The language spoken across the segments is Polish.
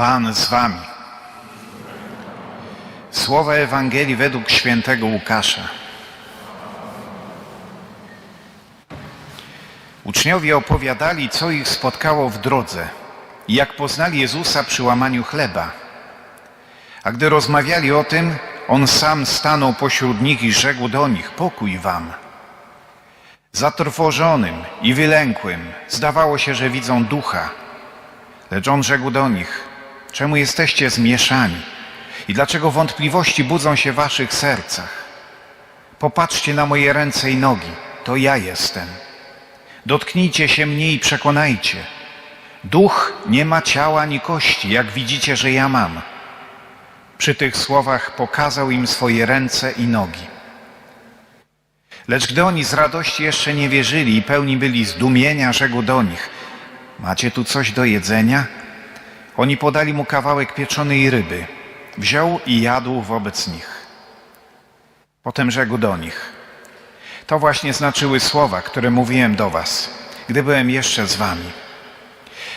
Pan z wami. Słowa Ewangelii według świętego Łukasza. Uczniowie opowiadali, co ich spotkało w drodze i jak poznali Jezusa przy łamaniu chleba. A gdy rozmawiali o tym, on sam stanął pośród nich i rzekł do nich: Pokój wam. Zatrwożonym i wylękłym zdawało się, że widzą ducha. Lecz on rzekł do nich: Czemu jesteście zmieszani? I dlaczego wątpliwości budzą się w waszych sercach? Popatrzcie na moje ręce i nogi, to ja jestem. Dotknijcie się mnie i przekonajcie. Duch nie ma ciała ani kości, jak widzicie, że ja mam. Przy tych słowach pokazał im swoje ręce i nogi. Lecz gdy oni z radości jeszcze nie wierzyli i pełni byli zdumienia, rzekł do nich: Macie tu coś do jedzenia? Oni podali mu kawałek pieczonej ryby. Wziął i jadł wobec nich. Potem rzekł do nich: To właśnie znaczyły słowa, które mówiłem do was, gdy byłem jeszcze z wami.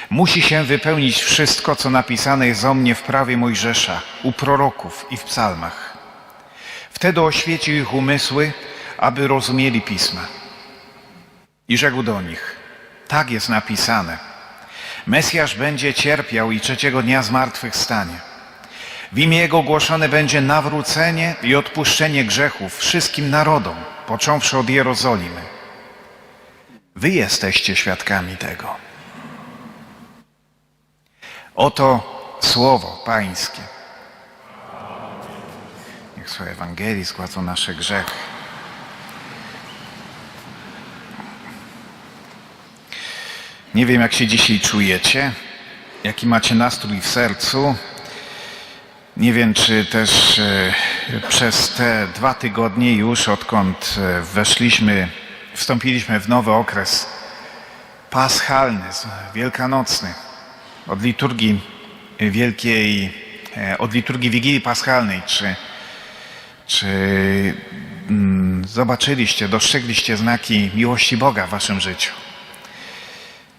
Musi się wypełnić wszystko, co napisane jest o mnie w prawie Mojżesza, u proroków i w psalmach. Wtedy oświecił ich umysły, aby rozumieli pisma. I rzekł do nich: Tak jest napisane. Mesjasz będzie cierpiał i trzeciego dnia zmartwychwstanie. W imię Jego głoszone będzie nawrócenie i odpuszczenie grzechów wszystkim narodom, począwszy od Jerozolimy. Wy jesteście świadkami tego. Oto słowo Pańskie. Niech słowa Ewangelii zgładzą nasze grzechy. Nie wiem, jak się dzisiaj czujecie, jaki macie nastrój w sercu. Nie wiem, czy też e, przez te dwa tygodnie już, odkąd e, weszliśmy, wstąpiliśmy w nowy okres paschalny, wielkanocny, od liturgii wielkiej, e, od liturgii Wigilii Paschalnej, czy, czy mm, zobaczyliście, dostrzegliście znaki miłości Boga w waszym życiu.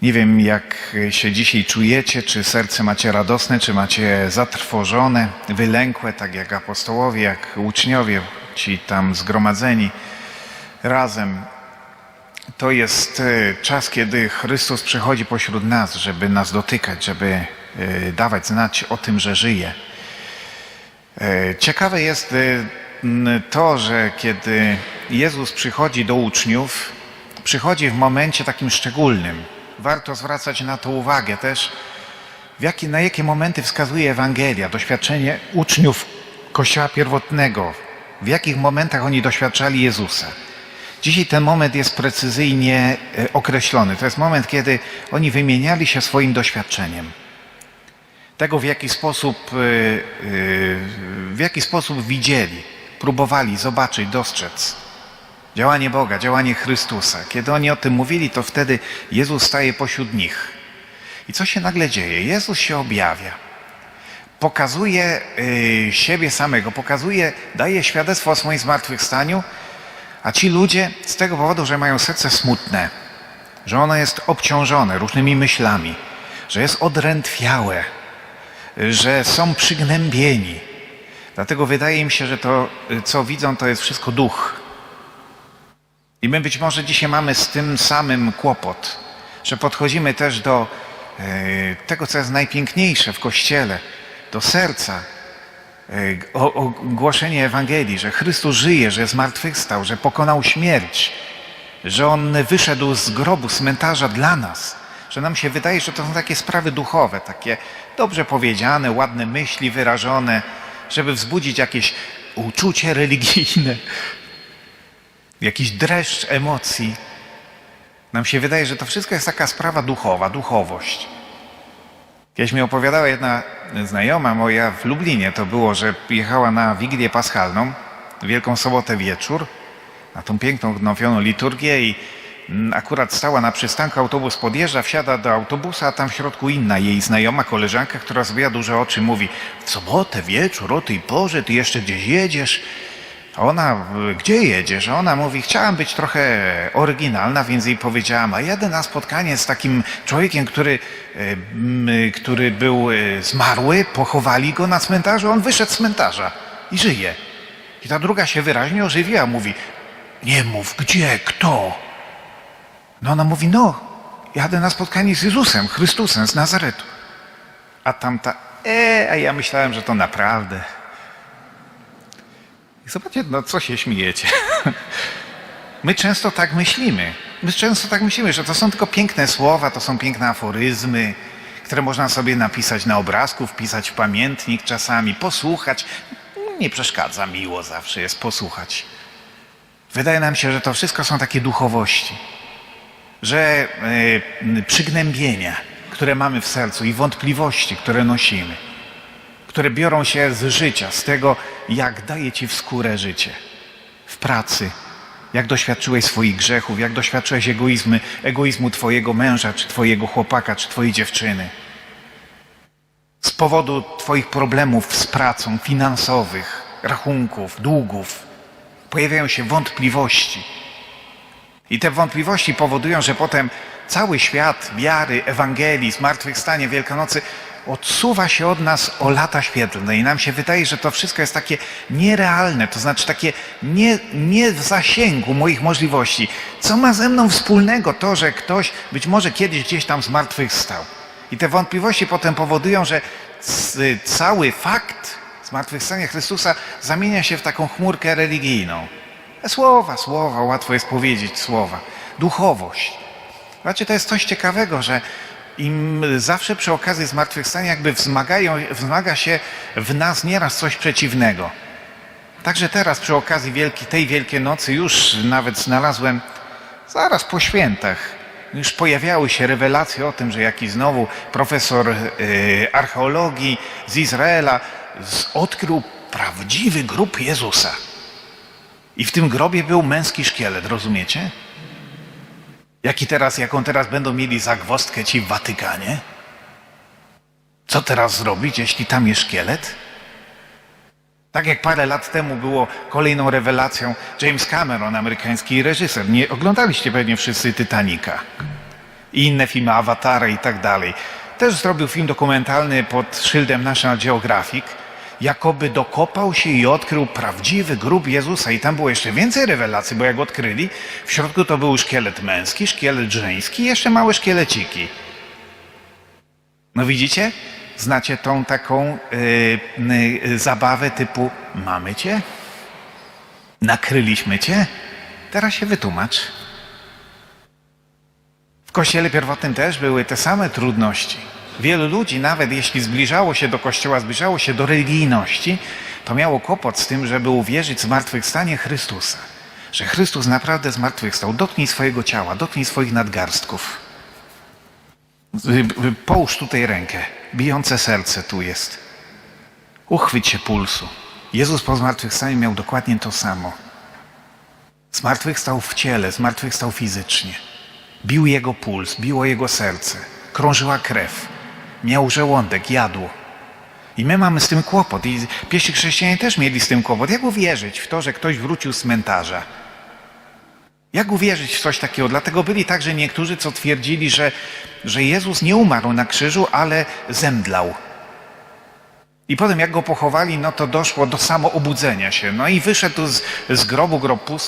Nie wiem, jak się dzisiaj czujecie, czy serce macie radosne, czy macie zatrwożone, wylękłe, tak jak apostołowie, jak uczniowie, ci tam zgromadzeni razem. To jest e, czas, kiedy Chrystus przychodzi pośród nas, żeby nas dotykać, żeby e, dawać znać o tym, że żyje. E, Ciekawe jest to, że kiedy Jezus przychodzi do uczniów, przychodzi w momencie takim szczególnym. Warto zwracać na to uwagę też, w jaki, na jakie momenty wskazuje Ewangelia, doświadczenie uczniów Kościoła pierwotnego, w jakich momentach oni doświadczali Jezusa. Dzisiaj ten moment jest precyzyjnie określony. To jest moment, kiedy oni wymieniali się swoim doświadczeniem. Tego, w jaki sposób, w jaki sposób widzieli, próbowali zobaczyć, dostrzec działanie Boga, działanie Chrystusa. Kiedy oni o tym mówili, to wtedy Jezus staje pośród nich. I co się nagle dzieje? Jezus się objawia. Pokazuje siebie samego, pokazuje, daje świadectwo o swoim zmartwychwstaniu, a ci ludzie z tego powodu, że mają serce smutne, że ono jest obciążone różnymi myślami, że jest odrętwiałe, że są przygnębieni. Dlatego wydaje im się, że to, co widzą, to jest wszystko duch. I my być może dzisiaj mamy z tym samym kłopot, że podchodzimy też do e, tego, co jest najpiękniejsze w Kościele, do serca, o, o głoszenie Ewangelii, że Chrystus żyje, że zmartwychwstał, że pokonał śmierć, że On wyszedł z grobu, cmentarza dla nas, że nam się wydaje, że to są takie sprawy duchowe, takie dobrze powiedziane, ładne myśli wyrażone, żeby wzbudzić jakieś uczucie religijne, jakiś dreszcz emocji. Nam się wydaje, że to wszystko jest taka sprawa duchowa, duchowość. Kiedyś mi opowiadała jedna znajoma moja w Lublinie, to było, że jechała na Wigilię Paschalną, Wielką Sobotę wieczór, na tą piękną, odnowioną liturgię i akurat stała na przystanku, autobus podjeżdża, wsiada do autobusa, a tam w środku inna jej znajoma, koleżanka, która zrobiła duże oczy, mówi w sobotę wieczór, o tej porze, ty jeszcze gdzieś jedziesz. Ona, gdzie jedziesz? Ona mówi, chciałam być trochę oryginalna, więc jej powiedziałam, a jadę na spotkanie z takim człowiekiem, który, który był y, zmarły, pochowali go na cmentarzu, on wyszedł z cmentarza i żyje. I ta druga się wyraźnie ożywiła, mówi, nie mów, gdzie, kto? No ona mówi, no, jadę na spotkanie z Jezusem, Chrystusem z Nazaretu. A tamta, e, a ja myślałem, że to naprawdę. I zobaczcie, no co się śmiejecie. My często tak myślimy. My często tak myślimy, że to są tylko piękne słowa, to są piękne aforyzmy, które można sobie napisać na obrazku, wpisać w pamiętnik czasami, posłuchać. Nie przeszkadza, miło zawsze jest posłuchać. Wydaje nam się, że to wszystko są takie duchowości, że y, przygnębienia, które mamy w sercu i wątpliwości, które nosimy, które biorą się z życia, z tego, jak daje ci w skórę życie, w pracy, jak doświadczyłeś swoich grzechów, jak doświadczyłeś egoizmy, egoizmu twojego męża, czy twojego chłopaka, czy twojej dziewczyny. Z powodu twoich problemów z pracą, finansowych, rachunków, długów, pojawiają się wątpliwości. I te wątpliwości powodują, że potem cały świat wiary, Ewangelii, zmartwychwstanie Wielkanocy odsuwa się od nas o lata świetlne i nam się wydaje, że to wszystko jest takie nierealne, to znaczy takie nie, nie w zasięgu moich możliwości. Co ma ze mną wspólnego to, że ktoś być może kiedyś gdzieś tam zmartwychwstał? I te wątpliwości potem powodują, że cały fakt zmartwychwstania Chrystusa zamienia się w taką chmurkę religijną. Słowa, słowa, łatwo jest powiedzieć słowa. Duchowość. Znaczy, to jest coś ciekawego, że im zawsze przy okazji zmartwychwstania jakby wzmagają, wzmaga się w nas nieraz coś przeciwnego. Także teraz przy okazji wielki, tej Wielkiej Nocy już nawet znalazłem, zaraz po świętach, już pojawiały się rewelacje o tym, że jakiś znowu profesor e, archeologii z Izraela z, odkrył prawdziwy grób Jezusa. I w tym grobie był męski szkielet, rozumiecie? Jaki teraz, jaką teraz będą mieli zagwozdkę ci w Watykanie? Co teraz zrobić, jeśli tam jest szkielet? Tak jak parę lat temu było kolejną rewelacją James Cameron, amerykański reżyser. Nie oglądaliście pewnie wszyscy Titanica i inne filmy, Awatara i tak dalej. Też zrobił film dokumentalny pod szyldem National Geographic. Jakoby dokopał się i odkrył prawdziwy grób Jezusa. I tam było jeszcze więcej rewelacji, bo jak odkryli, w środku to był szkielet męski, szkielet żeński i jeszcze małe szkieleciki. No widzicie? Znacie tą taką y, y, zabawę typu mamy cię? Nakryliśmy cię? Teraz się wytłumacz. W kościele pierwotnym też były te same trudności. Wielu ludzi, nawet jeśli zbliżało się do kościoła, zbliżało się do religijności, to miało kłopot z tym, żeby uwierzyć w zmartwychwstanie Chrystusa. Że Chrystus naprawdę zmartwychwstał. Dotknij swojego ciała, dotknij swoich nadgarstków. Połóż tutaj rękę. Bijące serce tu jest. Uchwyć się pulsu. Jezus po zmartwychwstaniu miał dokładnie to samo. Zmartwychwstał w ciele, zmartwychwstał fizycznie. Bił jego puls, biło jego serce. Krążyła krew. Miał żołądek, jadło. I my mamy z tym kłopot. I pierwsi chrześcijanie też mieli z tym kłopot. Jak uwierzyć w to, że ktoś wrócił z cmentarza? Jak uwierzyć w coś takiego? Dlatego byli także niektórzy, co twierdzili, że, że Jezus nie umarł na krzyżu, ale zemdlał. I potem jak go pochowali, no to doszło do samoobudzenia się. No i wyszedł z, z grobu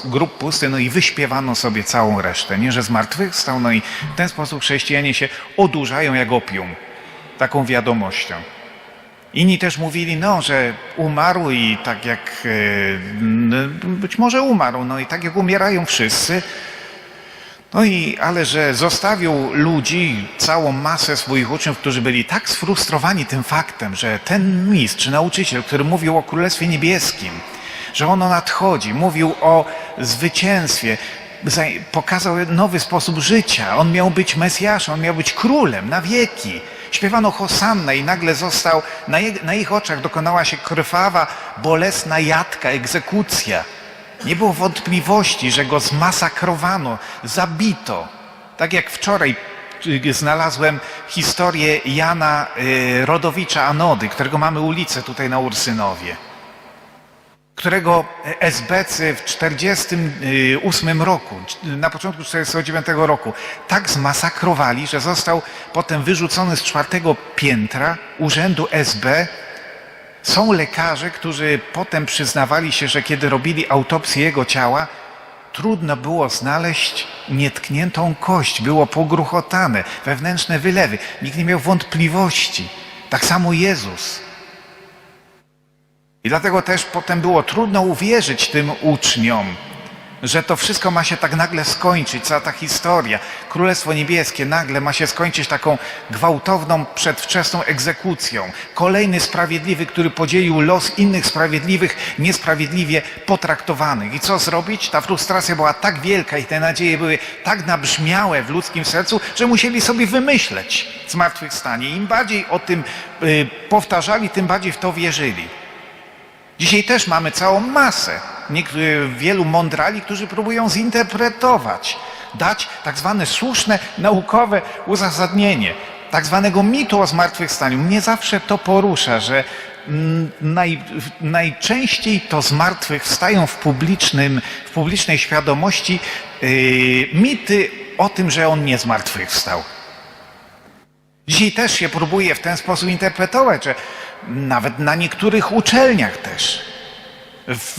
grób pusty, no i wyśpiewano sobie całą resztę. Nie, że zmartwychwstał, no i w ten sposób chrześcijanie się odurzają jak opium. Taką wiadomością. Inni też mówili, no, że umarł i tak jak, e, n- być może umarł, no i tak jak umierają wszyscy, no i, ale że zostawił ludzi, całą masę swoich uczniów, którzy byli tak sfrustrowani tym faktem, że ten mistrz, nauczyciel, który mówił o Królestwie Niebieskim, że ono nadchodzi, mówił o zwycięstwie, za- pokazał nowy sposób życia. On miał być Mesjaszem, on miał być królem na wieki. Śpiewano Hosannę i nagle został, na, je, na ich oczach dokonała się krwawa, bolesna jadka, egzekucja. Nie było wątpliwości, że go zmasakrowano, zabito. Tak jak wczoraj y, znalazłem historię Jana y, Rodowicza Anody, którego mamy ulicę tutaj na Ursynowie. Którego esbecy w 1948 roku, na początku 1949 roku, tak zmasakrowali, że został potem wyrzucony z czwartego piętra urzędu SB. Są lekarze, którzy potem przyznawali się, że kiedy robili autopsję jego ciała, trudno było znaleźć nietkniętą kość, było pogruchotane, wewnętrzne wylewy. Nikt nie miał wątpliwości. Tak samo Jezus. I dlatego też potem było trudno uwierzyć tym uczniom, że to wszystko ma się tak nagle skończyć, cała ta historia. Królestwo Niebieskie nagle ma się skończyć taką gwałtowną, przedwczesną egzekucją. Kolejny sprawiedliwy, który podzielił los innych sprawiedliwych, niesprawiedliwie potraktowanych. I co zrobić? Ta frustracja była tak wielka i te nadzieje były tak nabrzmiałe w ludzkim sercu, że musieli sobie wymyśleć zmartwychwstanie. Im bardziej o tym y, powtarzali, tym bardziej w to wierzyli. Dzisiaj też mamy całą masę wielu mądrali, którzy próbują zinterpretować, dać tak zwane słuszne naukowe uzasadnienie tak zwanego mitu o zmartwychwstaniu. Mnie zawsze to porusza, że mm, naj, najczęściej to zmartwychwstają w, publicznym, w publicznej świadomości yy, mity o tym, że on nie zmartwychwstał. Dzisiaj też się próbuje w ten sposób interpretować, że nawet na niektórych uczelniach też w,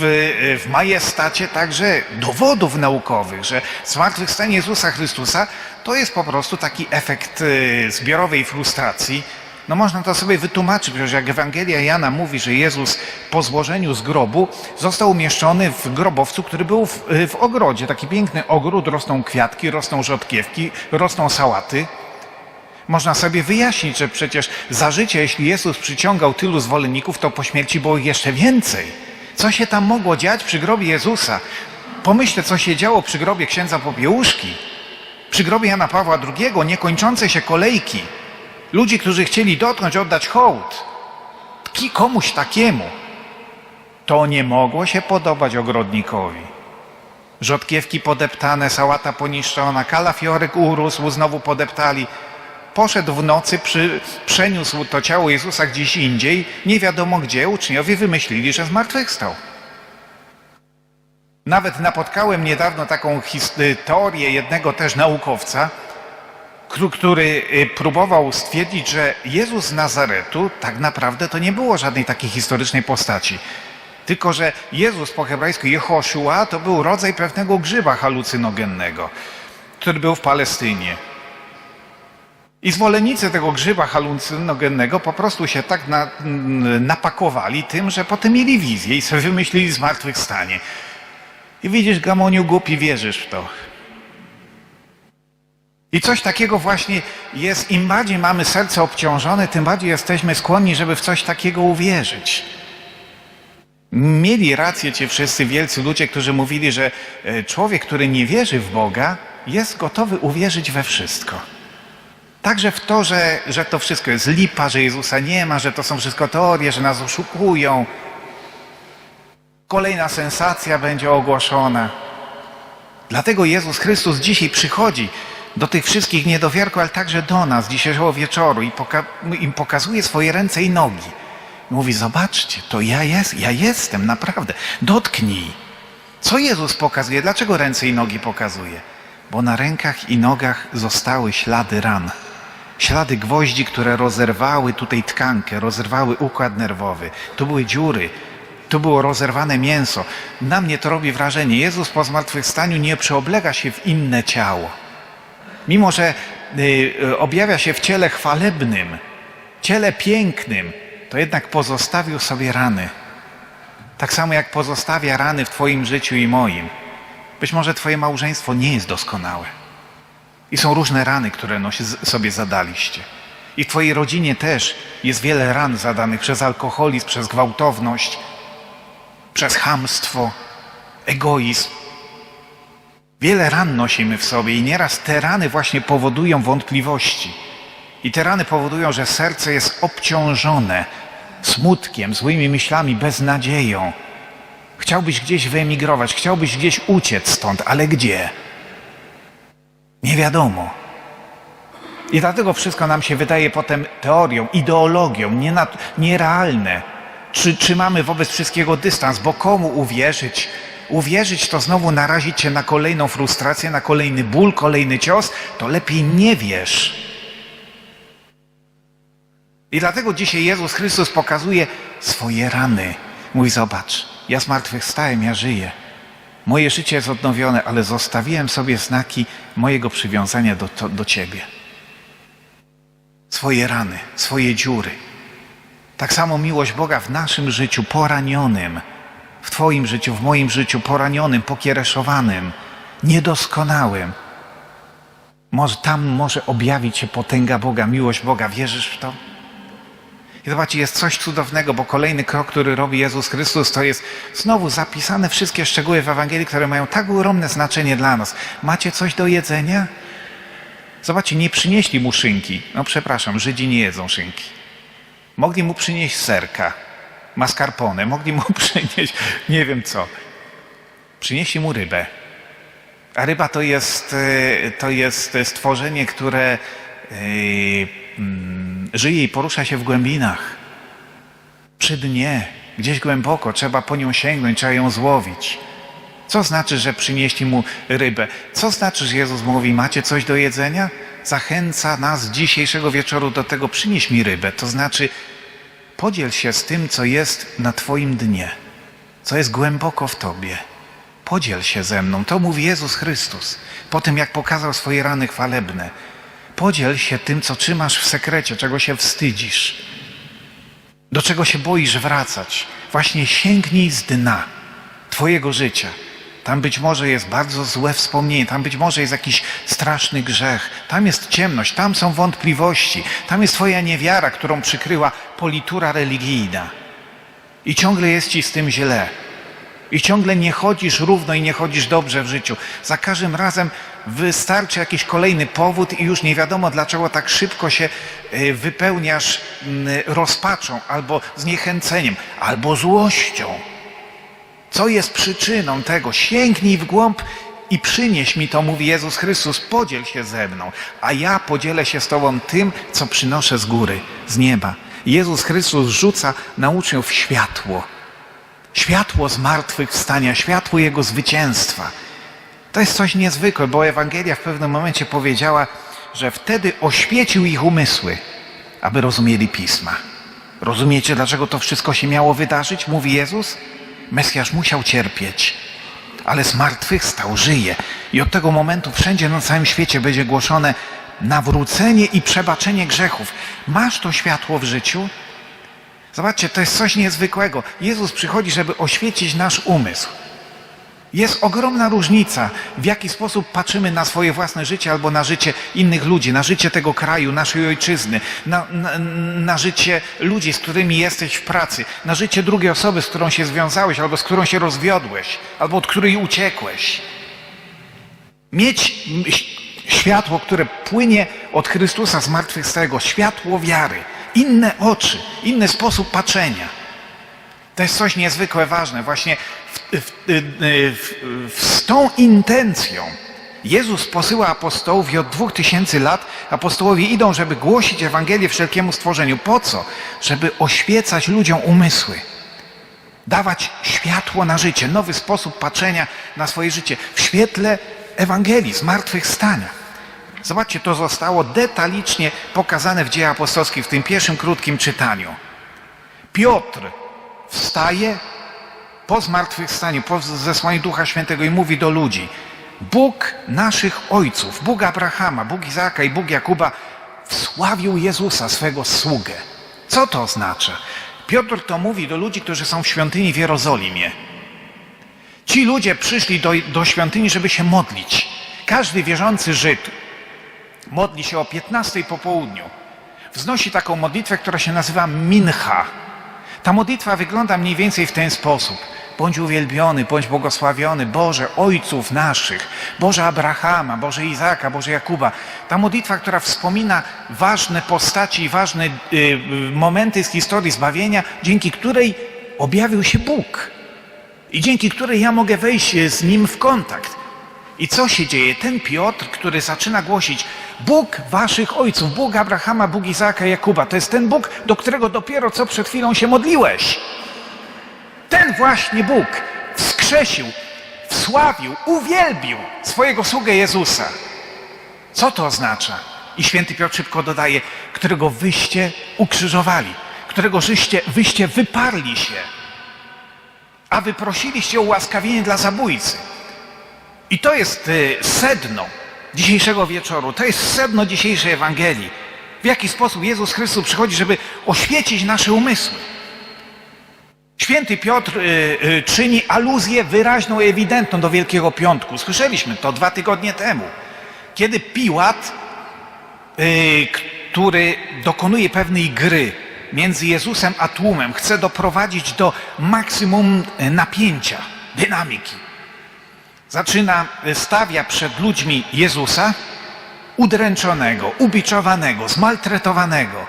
w majestacie także dowodów naukowych, że zmartwychwstanie Jezusa Chrystusa to jest po prostu taki efekt y, zbiorowej frustracji. No można to sobie wytłumaczyć, przecież jak Ewangelia Jana mówi, że Jezus po złożeniu z grobu został umieszczony w grobowcu, który był w, w ogrodzie. Taki piękny ogród, rosną kwiatki, rosną rzodkiewki, rosną sałaty. Można sobie wyjaśnić, że przecież za życie, jeśli Jezus przyciągał tylu zwolenników, to po śmierci było jeszcze więcej. Co się tam mogło dziać przy grobie Jezusa? Pomyślę, co się działo przy grobie księdza Popiełuszki, przy grobie Jana Pawła II, niekończące się kolejki. Ludzi, którzy chcieli dotknąć, oddać hołd. Komuś takiemu. To nie mogło się podobać ogrodnikowi. Rzodkiewki podeptane, sałata poniszczona, kalafiorek urósł, znowu podeptali poszedł w nocy, przy, przeniósł to ciało Jezusa gdzieś indziej, nie wiadomo gdzie, uczniowie wymyślili, że zmartwychwstał. Nawet napotkałem niedawno taką teorię jednego też naukowca, który y, próbował stwierdzić, że Jezus z Nazaretu tak naprawdę to nie było żadnej takiej historycznej postaci. Tylko, że Jezus po hebrajsku Jehoshua to był rodzaj pewnego grzyba halucynogennego, który był w Palestynie. I zwolennicy tego grzyba halucynogennego po prostu się tak na, napakowali tym, że potem mieli wizję i sobie wymyślili zmartwychwstanie. I widzisz, Gamoniu, głupi, wierzysz w to. I coś takiego właśnie jest, im bardziej mamy serce obciążone, tym bardziej jesteśmy skłonni, żeby w coś takiego uwierzyć. Mieli rację ci wszyscy wielcy ludzie, którzy mówili, że e, człowiek, który nie wierzy w Boga, jest gotowy uwierzyć we wszystko. Także w to, że, że to wszystko jest lipa, że Jezusa nie ma, że to są wszystko teorie, że nas oszukują. Kolejna sensacja będzie ogłoszona. Dlatego Jezus Chrystus dzisiaj przychodzi do tych wszystkich niedowiarków, ale także do nas dzisiejszego wieczoru i poka im pokazuje swoje ręce i nogi. Mówi, zobaczcie, to ja, jest, ja jestem, naprawdę. Dotknij. Co Jezus pokazuje? Dlaczego ręce i nogi pokazuje? Bo na rękach i nogach zostały ślady ran. Ślady gwoździ, które rozerwały tutaj tkankę, rozerwały układ nerwowy. Tu były dziury, tu było rozerwane mięso. Na mnie to robi wrażenie. Jezus po zmartwychwstaniu nie przeoblega się w inne ciało. Mimo, że y, objawia się w ciele chwalebnym, ciele pięknym, to jednak pozostawił sobie rany. Tak samo jak pozostawia rany w Twoim życiu i moim. Być może Twoje małżeństwo nie jest doskonałe. I są różne rany, które no, sobie zadaliście. I w Twojej rodzinie też jest wiele ran zadanych przez alkoholizm, przez gwałtowność, przez hamstwo, egoizm. Wiele ran nosimy w sobie i nieraz te rany właśnie powodują wątpliwości. I te rany powodują, że serce jest obciążone smutkiem, złymi myślami, beznadzieją. Chciałbyś gdzieś wyemigrować, chciałbyś gdzieś uciec stąd, ale gdzie? Nie wiadomo. I dlatego wszystko nam się wydaje potem teorią, ideologią, nierealne. Czy trzymamy wobec wszystkiego dystans? Bo komu uwierzyć? Uwierzyć to znowu narazić cię na kolejną frustrację, na kolejny ból, kolejny cios, to lepiej nie wierz. I dlatego dzisiaj Jezus Chrystus pokazuje swoje rany. Mówi, zobacz, ja zmartwychwstałem, ja żyję. Moje życie jest odnowione, ale zostawiłem sobie znaki mojego przywiązania do, to, do Ciebie. Swoje rany, swoje dziury. Tak samo miłość Boga w naszym życiu poranionym, w Twoim życiu, w moim życiu poranionym, pokiereszowanym, niedoskonałym. Może, tam może objawić się potęga Boga, miłość Boga. Wierzysz w to? Zobaczcie, jest coś cudownego, bo kolejny krok, który robi Jezus Chrystus, to jest znowu zapisane wszystkie szczegóły w Ewangelii, które mają tak ogromne znaczenie dla nas. Macie coś do jedzenia? Zobaczcie, nie przynieśli mu szynki. No przepraszam, Żydzi nie jedzą szynki. Mogli mu przynieść serka, mascarpone, mogli mu przynieść nie wiem co. Przynieśli mu rybę. A ryba to jest, e, to jest stworzenie, które yy, mm, żyje i porusza się w głębinach. Przy dnie, gdzieś głęboko, trzeba po nią sięgnąć, trzeba ją złowić. Co znaczy, że przynieśli mu rybę? Co znaczy, że Jezus mówi, macie coś do jedzenia? Zachęca nas dzisiejszego wieczoru do tego, przynieś mi rybę. To znaczy, podziel się z tym, co jest na Twoim dnie, co jest głęboko w Tobie. Podziel się ze mną. To mówi Jezus Chrystus. Po tym, jak pokazał swoje rany chwalebne. Podziel się tym, co trzymasz w sekrecie, czego się wstydzisz, do czego się boisz wracać. Właśnie sięgnij z dna Twojego życia. Tam być może jest bardzo złe wspomnienie, tam być może jest jakiś straszny grzech, tam jest ciemność, tam są wątpliwości, tam jest Twoja niewiara, którą przykryła politura religijna. I ciągle jest Ci z tym źle. I ciągle nie chodzisz równo i nie chodzisz dobrze w życiu. Za każdym razem wystarczy jakiś kolejny powód i już nie wiadomo, dlaczego tak szybko się y, wypełniasz mm, rozpaczą, albo zniechęceniem, albo złością. Co jest przyczyną tego? Sięgnij w głąb i przynieś mi to, mówi Jezus Chrystus, podziel się ze mną, a ja podzielę się z Tobą tym, co przynoszę z góry, z nieba. Jezus Chrystus rzuca na uczniów światło. Światło zmartwychwstania, światło Jego zwycięstwa. To jest coś niezwykłe, bo Ewangelia w pewnym momencie powiedziała, że wtedy oświecił ich umysły, aby rozumieli Pisma. Rozumiecie, dlaczego to wszystko się miało wydarzyć? Mówi Jezus. Mesjasz musiał cierpieć, ale zmartwychwstał, żyje. I od tego momentu wszędzie na całym świecie będzie głoszone nawrócenie i przebaczenie grzechów. Masz to światło w życiu? Zobaczcie, to jest coś niezwykłego. Jezus przychodzi, żeby oświecić nasz umysł. Jest ogromna różnica, w jaki sposób patrzymy na swoje własne życie albo na życie innych ludzi, na życie tego kraju, naszej ojczyzny, na, na, na, życie ludzi, z którymi jesteś w pracy, na życie drugiej osoby, z którą się związałeś, albo z którą się rozwiodłeś, albo od której uciekłeś. Mieć światło, które płynie od Chrystusa zmartwychwstałego, światło wiary, inne oczy, inny sposób patrzenia. To jest coś niezwykle ważne. Właśnie w, w, w, z tą intencją Jezus posyła apostołów i od dwóch tysięcy lat apostołowie idą, żeby głosić Ewangelię wszelkiemu stworzeniu. Po co? Żeby oświecać ludziom umysły. Dawać światło na życie, nowy sposób patrzenia na swoje życie w świetle Ewangelii, zmartwychwstania. Zobaczcie, to zostało detalicznie pokazane w dziejach apostolskich w tym pierwszym krótkim czytaniu. Piotr wstaje po zmartwychwstaniu, po zesłaniu Ducha Świętego i mówi do ludzi: Bóg naszych ojców, Bóg Abrahama, Bóg Izaaka i Bóg Jakuba wsławił Jezusa, swego sługę. Co to oznacza? Piotr to mówi do ludzi, którzy są w świątyni w Jerozolimie. Ci ludzie przyszli do, do świątyni, żeby się modlić. Każdy wierzący Żyd modli się o 15 po południu. Wznosi taką modlitwę, która się nazywa mincha. Ta modlitwa wygląda mniej więcej w ten sposób. Bądź uwielbiony, bądź błogosławiony, Boże, ojców naszych, Boże Abrahama, Boże Izaka, Boże Jakuba. Ta modlitwa, która wspomina ważne postaci i ważne y, y, momenty z historii zbawienia, dzięki której objawił się Bóg. I dzięki której ja mogę wejść z Nim w kontakt. I co się dzieje? Ten Piotr, który zaczyna głosić Bóg waszych ojców, Bóg Abrahama, Bóg Izaaka, Jakuba, to jest ten Bóg, do którego dopiero co przed chwilą się modliłeś. właśnie Bóg wskrzesił, wsławił, uwielbił swojego sługę Jezusa. Co to oznacza? I święty Piotr szybko dodaje, którego wyście ukrzyżowali, którego żyście, wyście wyparli się, a wyprosiliście o ułaskawienie dla zabójcy. I to jest y, sedno dzisiejszego wieczoru, to jest sedno dzisiejszej Ewangelii. W jaki sposób Jezus Chrystus przychodzi, żeby oświecić nasze umysły. Święty Piotr y, y, czyni aluzję wyraźną i ewidentną do Wielkiego Piątku. Słyszeliśmy to dwa tygodnie temu, kiedy Piłat, y, który dokonuje pewnej gry między Jezusem a tłumem, chce doprowadzić do maksimum y, napięcia, dynamiki. Zaczyna, y, stawia przed ludźmi Jezusa, udręczonego, ubiczowanego, zmaltretowanego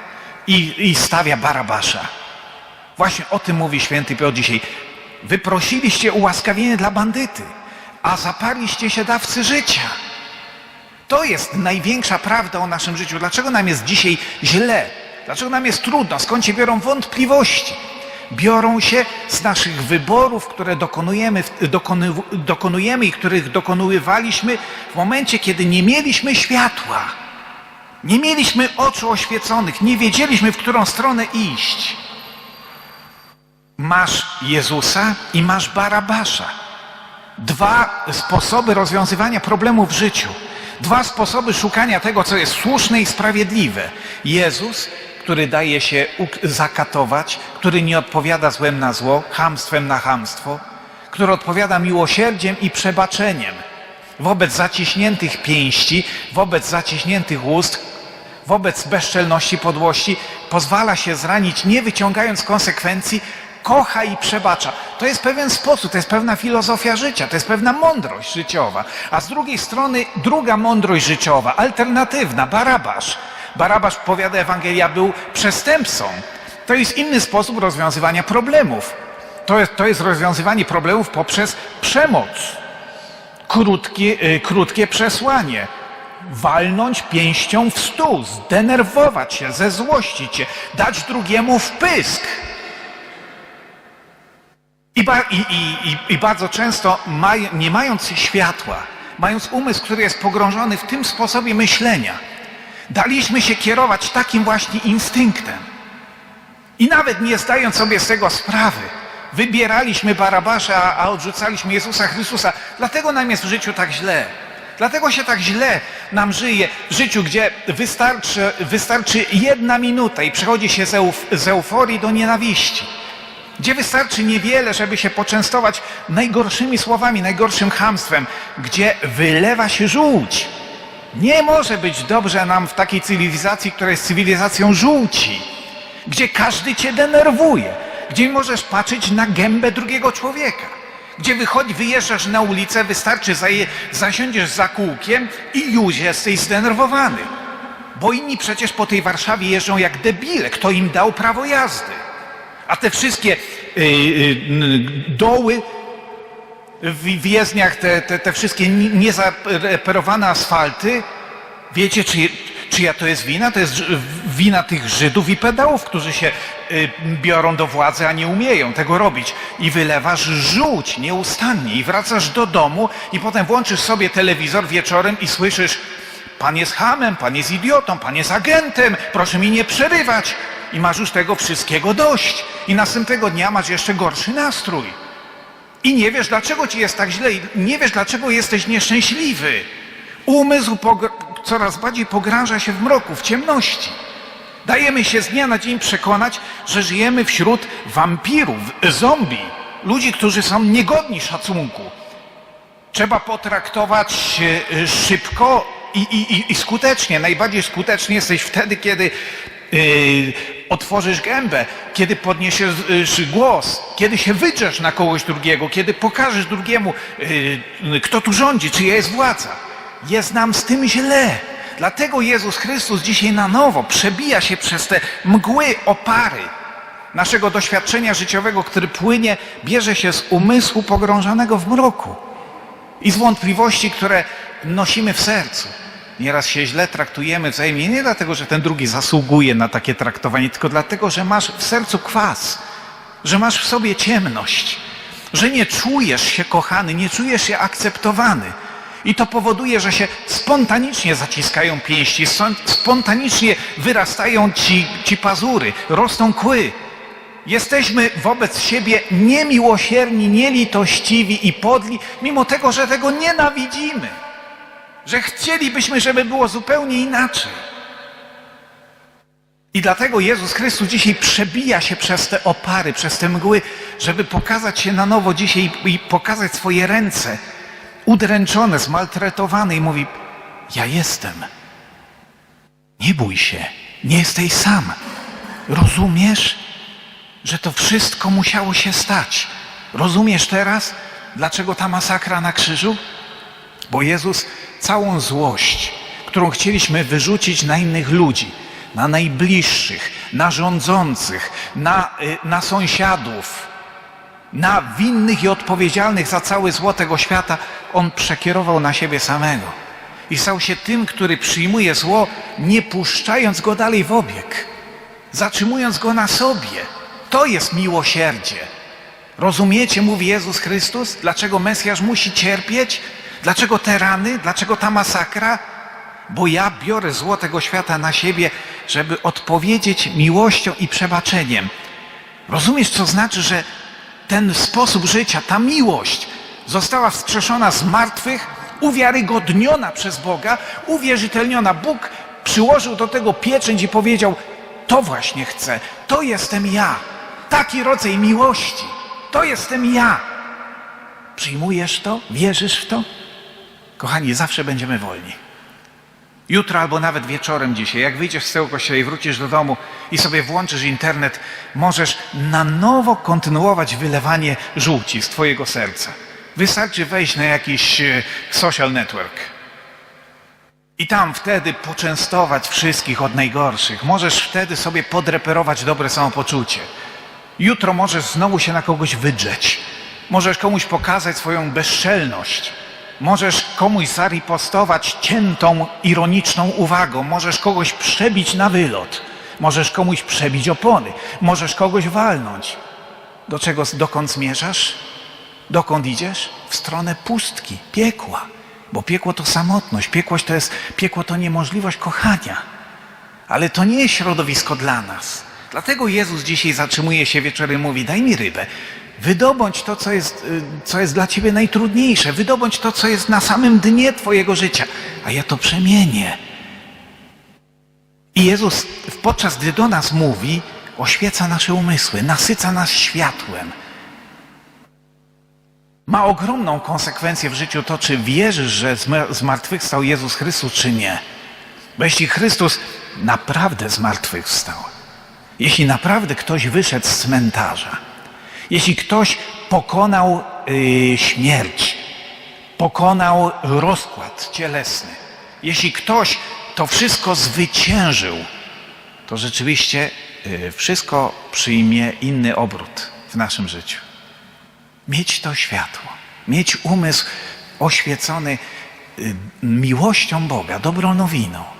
i, i stawia Barabasza. Właśnie o tym mówi święty Piotr dzisiaj. Wyprosiliście ułaskawienie dla bandyty, a zaparliście się dawcy życia. To jest największa prawda o naszym życiu. Dlaczego nam jest dzisiaj źle? Dlaczego nam jest trudno? Skąd się biorą wątpliwości? Biorą się z naszych wyborów, które dokonujemy, dokony, dokonujemy i których dokonywaliśmy w momencie, kiedy nie mieliśmy światła. Nie mieliśmy oczu oświeconych, nie wiedzieliśmy, w którą stronę iść. Masz Jezusa i masz Barabasza. Dwa sposoby rozwiązywania problemów w życiu. Dwa sposoby szukania tego, co jest słuszne i sprawiedliwe. Jezus, który daje się zakatować, który nie odpowiada złem na zło, hamstwem na hamstwo, który odpowiada miłosierdziem i przebaczeniem wobec zaciśniętych pięści, wobec zaciśniętych ust, wobec bezczelności, podłości, pozwala się zranić, nie wyciągając konsekwencji, kocha i przebacza. To jest pewien sposób, to jest pewna filozofia życia, to jest pewna mądrość życiowa. A z drugiej strony druga mądrość życiowa, alternatywna, Barabasz. Barabasz, powiada Ewangelia, był przestępcą. To jest inny sposób rozwiązywania problemów. To jest, to jest rozwiązywanie problemów poprzez przemoc. Krótkie, yy, krótkie przesłanie. Walnąć pięścią w stół, zdenerwować się, zezłościć się, dać drugiemu wpysk. I, i, i, i bardzo często, maj, nie mając światła, mając umysł, który jest pogrążony w tym sposobie myślenia, daliśmy się kierować takim właśnie instynktem. I nawet nie zdając sobie z tego sprawy, wybieraliśmy Barabasza, a odrzucaliśmy Jezusa Chrystusa. Dlatego nam jest w życiu tak źle. Dlatego się tak źle nam żyje w życiu, gdzie wystarczy, wystarczy jedna minuta i przechodzi się z, euf, z euforii do nienawiści gdzie wystarczy niewiele, żeby się poczęstować najgorszymi słowami, najgorszym chamstwem, gdzie wylewa się żółć. Nie może być dobrze nam w takiej cywilizacji, która jest cywilizacją żółci, gdzie każdy cię denerwuje, gdzie możesz patrzeć na gębę drugiego człowieka, gdzie wychodzi, wyjeżdżasz na ulicę, wystarczy zasiądziesz za kółkiem i już jesteś zdenerwowany. Bo inni przecież po tej Warszawie jeżdżą jak debile. Kto im dał prawo jazdy? A te wszystkie y, y, doły w jezdniach, te, te, te wszystkie niezareperowane asfalty, wiecie, czy, czyja to jest wina? To jest wina tych Żydów i pedałów, którzy się y, biorą do władzy, a nie umieją tego robić. I wylewasz żółć nieustannie i wracasz do domu i potem włączysz sobie telewizor wieczorem i słyszysz Pan jest hamem, pan jest idiotą, pan jest agentem, proszę mi nie przerywać i masz już tego wszystkiego dość. I następnego dnia masz jeszcze gorszy nastrój. I nie wiesz, dlaczego ci jest tak źle, i nie wiesz, dlaczego jesteś nieszczęśliwy. Umysł coraz bardziej pogrąża się w mroku, w ciemności. Dajemy się z dnia na dzień przekonać, że żyjemy wśród wampirów, zombie, ludzi, którzy są niegodni szacunku. Trzeba potraktować szybko i, i, i skutecznie. Najbardziej skutecznie jesteś wtedy, kiedy otworzysz gębę, kiedy podniesiesz yy, głos, kiedy się wydrzesz na kogoś drugiego, kiedy pokażesz drugiemu, yy, kto tu rządzi, czyja jest władza. Jest nam z tym źle. Dlatego Jezus Chrystus dzisiaj na nowo przebija się przez te mgły opary naszego doświadczenia życiowego, który płynie, bierze się z umysłu pogrążonego w mroku i z wątpliwości, które nosimy w sercu. Nieraz się źle traktujemy wzajemnie, nie dlatego, że ten drugi zasługuje na takie traktowanie, tylko dlatego, że masz w sercu kwas, że masz w sobie ciemność, że nie czujesz się kochany, nie czujesz się akceptowany. I to powoduje, że się spontanicznie zaciskają pięści, spontanicznie wyrastają ci, ci pazury, rosną kły. Jesteśmy wobec siebie niemiłosierni, nielitościwi i podli, mimo tego, że tego nienawidzimy. Że chcielibyśmy, żeby było zupełnie inaczej. I dlatego Jezus Chrystus dzisiaj przebija się przez te opary, przez te mgły, żeby pokazać się na nowo dzisiaj i pokazać swoje ręce, udręczone, zmaltretowane i mówi, ja jestem. Nie bój się, nie jesteś sam. Rozumiesz, że to wszystko musiało się stać. Rozumiesz teraz, dlaczego ta masakra na krzyżu? Bo Jezus całą złość, którą chcieliśmy wyrzucić na innych ludzi, na najbliższych, na rządzących, na, y, na sąsiadów, na winnych i odpowiedzialnych za cały zło tego świata, On przekierował na siebie samego. I stał się tym, który przyjmuje zło, nie puszczając go dalej w obieg, zatrzymując go na sobie. To jest miłosierdzie. Rozumiecie, mówi Jezus Chrystus, dlaczego Mesjasz musi cierpieć? Dlaczego te rany? Dlaczego ta masakra? Bo ja biorę zło tego świata na siebie, żeby odpowiedzieć miłością i przebaczeniem. Rozumiesz, co znaczy, że ten sposób życia, ta miłość została wskrzeszona z martwych, uwiarygodniona przez Boga, uwierzytelniona. Bóg przyłożył do tego pieczęć i powiedział: To właśnie chcę, to jestem ja. Taki rodzaj miłości, to jestem ja. Przyjmujesz to? Wierzysz w to? Kochani, zawsze będziemy wolni. Jutro albo nawet wieczorem dzisiaj, jak wyjdziesz z tego kościoła i wrócisz do domu i sobie włączysz internet, możesz na nowo kontynuować wylewanie żółci z twojego serca. Wystarczy wejść na jakiś e, social network. I tam wtedy poczęstować wszystkich od najgorszych. Możesz wtedy sobie podreperować dobre samopoczucie. Jutro możesz znowu się na kogoś wydrzeć. Możesz komuś pokazać swoją bezczelność. Możesz komuś zaripostować ciętą, ironiczną uwagą. Możesz kogoś przebić na wylot. Możesz komuś przebić opony. Możesz kogoś walnąć. Do czego, dokąd zmierzasz? Dokąd idziesz? W stronę pustki, piekła. Bo piekło to samotność, piekłość to jest, piekło to niemożliwość kochania. Ale to nie jest środowisko dla nas. Dlatego Jezus dzisiaj zatrzymuje się wieczorem i mówi: Daj mi rybę. Wydobądź to, co jest, y, co jest dla ciebie najtrudniejsze. Wydobądź to, co jest na samym dnie twojego życia. A ja to przemienię. I Jezus, podczas gdy do nas mówi, oświeca nasze umysły, nasyca nas światłem. Ma ogromną konsekwencję w życiu to, czy wierzysz, że zma- zmartwychwstał Jezus Chrystus, czy nie. Bo jeśli Chrystus naprawdę zmartwychwstał, jeśli naprawdę ktoś wyszedł z cmentarza, jeśli ktoś pokonał y, śmierć, pokonał rozkład cielesny, jeśli ktoś to wszystko zwyciężył, to rzeczywiście y, wszystko przyjmie inny obrót w naszym życiu. Mieć to światło, mieć umysł oświecony y, miłością Boga, dobrą nowiną.